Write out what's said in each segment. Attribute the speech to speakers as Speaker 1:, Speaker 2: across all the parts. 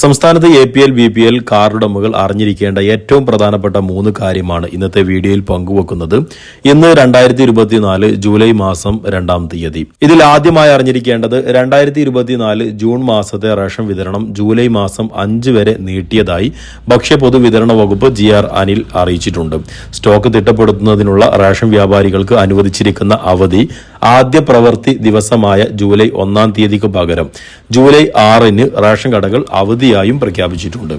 Speaker 1: സംസ്ഥാനത്ത് A P L B P L കാർഡുടമകൾ അറിഞ്ഞിരിക്കേണ്ട ഏറ്റവും പ്രധാനപ്പെട്ട മൂന്ന് കാര്യമാണ് ഇന്നത്തെ വീഡിയോയിൽ പങ്കുവെക്കുന്നത്. ഇന്ന് രണ്ടായിരത്തി ഇരുപത്തിനാല് ജൂലൈ മാസം രണ്ടാം തീയതി. ഇതിൽ ആദ്യമായി അറിഞ്ഞിരിക്കേണ്ടത് രണ്ടായിരത്തി ഇരുപത്തിനാല് ജൂൺ മാസത്തെ റേഷൻ വിതരണം ജൂലൈ മാസം അഞ്ച് വരെ നീട്ടിയതായി ഭക്ഷ്യ പൊതുവിതരണ വകുപ്പ് ജി ആർ അനിൽ അറിയിച്ചിട്ടുണ്ട്. സ്റ്റോക്ക് തിട്ടപ്പെടുത്തുന്നതിനുള്ള റേഷൻ വ്യാപാരികൾക്ക് അനുവദിച്ചിരിക്കുന്ന അവധി ആദ്യ പ്രവൃത്തി ദിവസമായ ജൂലൈ ഒന്നാം തീയതിക്ക് പകരം. ജൂലൈ ആറിന് റേഷൻ കടകൾ അവധിയായും പ്രഖ്യാപിച്ചിട്ടുണ്ട്.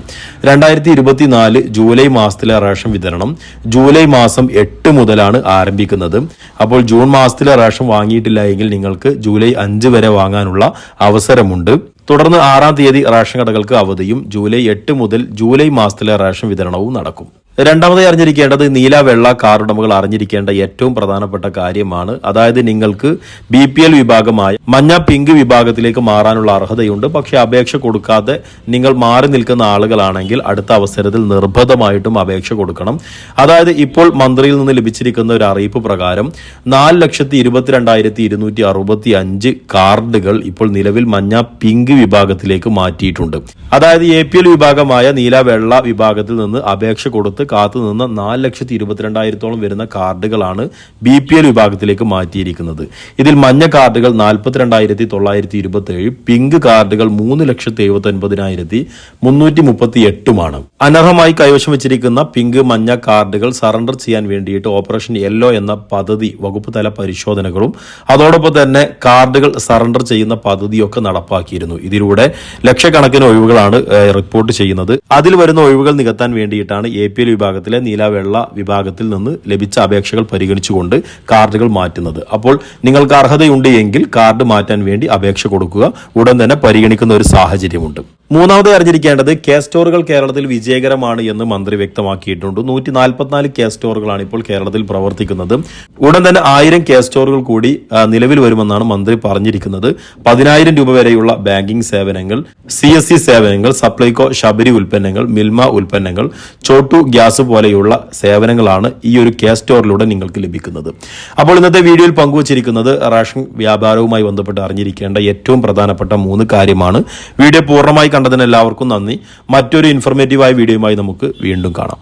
Speaker 1: രണ്ടായിരത്തി ഇരുപത്തിനാല് ജൂലൈ മാസത്തിലെ റേഷൻ വിതരണം ജൂലൈ മാസം എട്ട് മുതലാണ് ആരംഭിക്കുന്നത്. അപ്പോൾ ജൂൺ മാസത്തിലെ റേഷൻ വാങ്ങിയിട്ടില്ല എങ്കിൽ നിങ്ങൾക്ക് ജൂലൈ അഞ്ച് വരെ വാങ്ങാനുള്ള അവസരമുണ്ട്. തുടർന്ന് ആറാം തീയതി റേഷൻ കടകൾക്ക് അവധിയും ജൂലൈ എട്ട് മുതൽ ജൂലൈ മാസത്തിലെ റേഷൻ വിതരണവും നടക്കും. രണ്ടാമതായി അറിഞ്ഞിരിക്കേണ്ടത് നീല വെള്ള കാർ ഉടമകൾ അറിഞ്ഞിരിക്കേണ്ട ഏറ്റവും പ്രധാനപ്പെട്ട കാര്യമാണ്. അതായത് നിങ്ങൾക്ക് ബി പി എൽ വിഭാഗമായ മഞ്ഞ പിങ്ക് വിഭാഗത്തിലേക്ക് മാറാനുള്ള അർഹതയുണ്ട്. പക്ഷെ അപേക്ഷ കൊടുക്കാതെ നിങ്ങൾ മാറി നിൽക്കുന്ന ആളുകളാണെങ്കിൽ അടുത്ത അവസരത്തിൽ നിർബന്ധമായിട്ടും അപേക്ഷ കൊടുക്കണം. അതായത് ഇപ്പോൾ മന്ത്രിയിൽ നിന്ന് ലഭിച്ചിരിക്കുന്ന ഒരു അറിയിപ്പ് പ്രകാരം നാല് ലക്ഷത്തി ഇരുപത്തിരണ്ടായിരത്തി ഇരുന്നൂറ്റി അറുപത്തി അഞ്ച് കാർഡുകൾ ഇപ്പോൾ നിലവിൽ മഞ്ഞ പിങ്ക് വിഭാഗത്തിലേക്ക് മാറ്റിയിട്ടുണ്ട്. അതായത് എ പി എൽ വിഭാഗമായ നീല വെള്ള വിഭാഗത്തിൽ നിന്ന് അപേക്ഷ കൊടുത്ത് കാത്തു നിന്ന് നാല് ലക്ഷത്തി ഇരുപത്തിരണ്ടായിരത്തോളം വരുന്ന കാർഡുകളാണ് ബി പി എൽ വിഭാഗത്തിലേക്ക് മാറ്റിയിരിക്കുന്നത്. ഇതിൽ മഞ്ഞ കാർഡുകൾ നാൽപ്പത്തിരണ്ടായിരത്തി തൊള്ളായിരത്തി ഇരുപത്തി ഏഴ് പിങ്ക് കാർഡുകൾ മൂന്ന് ലക്ഷത്തി എഴുപത്തി ഒൻപതിനായിരത്തി മുന്നൂറ്റി മുപ്പത്തി എട്ടുമാണ് അനർഹമായി കൈവശം വെച്ചിരിക്കുന്ന പിങ്ക് മഞ്ഞ കാർഡുകൾ സറണ്ടർ ചെയ്യാൻ വേണ്ടിയിട്ട് ഓപ്പറേഷൻ യെല്ലോ എന്ന പദ്ധതി വകുപ്പ് തല പരിശോധനകളും അതോടൊപ്പം തന്നെ കാർഡുകൾ സറണ്ടർ ചെയ്യുന്ന പദ്ധതിയൊക്കെ നടപ്പാക്കിയിരുന്നു. ഇതിലൂടെ ലക്ഷക്കണക്കിന് ഒഴിവുകളാണ് റിപ്പോർട്ട് ചെയ്യുന്നത്. അതിൽ വരുന്ന ഒഴിവുകൾ നികത്താൻ വേണ്ടിയിട്ടാണ് എ പി എൽ വിഭാഗത്തിലെ നീലവെള്ള വിഭാഗത്തിൽ നിന്ന് ലഭിച്ച അപേക്ഷകൾ പരിഗണിച്ചുകൊണ്ട് കാർഡുകൾ മാറ്റുന്നത്. അപ്പോൾ നിങ്ങൾക്ക് അർഹതയുണ്ട് എങ്കിൽ കാർഡ് മാറ്റാൻ വേണ്ടി അപേക്ഷ കൊടുക്കുക. ഉടൻ തന്നെ പരിഗണിക്കുന്ന ഒരു സാഹചര്യമുണ്ട്. മൂന്നാമത് അറിഞ്ഞിരിക്കേണ്ടത് കെ സ്റ്റോറുകൾ കേരളത്തിൽ വിജയകരമാണ് എന്ന് മന്ത്രി വ്യക്തമാക്കിയിട്ടുണ്ട്. നൂറ്റി നാൽപ്പത്തിനാല് കെ സ്റ്റോറുകളാണ് ഇപ്പോൾ കേരളത്തിൽ പ്രവർത്തിക്കുന്നത്. ഉടൻ തന്നെ ആയിരം കെ സ്റ്റോറുകൾ കൂടി നിലവിൽ വരുമെന്നാണ് മന്ത്രി പറഞ്ഞിരിക്കുന്നത്. പതിനായിരം രൂപ വരെയുള്ള ബാങ്കിംഗ് സേവനങ്ങൾ സി സേവനങ്ങൾ സപ്ലൈകോ ശബരി ഉൽപ്പന്നങ്ങൾ മിൽമ ഉൽപ്പന്നങ്ങൾ ചോട്ടു ഗ്യാസ് പോലെയുള്ള സേവനങ്ങളാണ് ഈ ഒരു കെ സ്റ്റോറിലൂടെ നിങ്ങൾക്ക് ലഭിക്കുന്നത്. അപ്പോൾ ഇന്നത്തെ വീഡിയോയിൽ പങ്കുവച്ചിരിക്കുന്നത് റേഷൻ വ്യാപാരവുമായി ബന്ധപ്പെട്ട് അറിഞ്ഞിരിക്കേണ്ട ഏറ്റവും പ്രധാനപ്പെട്ട മൂന്ന് കാര്യമാണ്. വീഡിയോ പൂർണമായി കണ്ടതിന് എല്ലാവർക്കും നന്ദി. മറ്റൊരു ഇൻഫർമേറ്റീവായ വീഡിയോയുമായി നമുക്ക് വീണ്ടും കാണാം.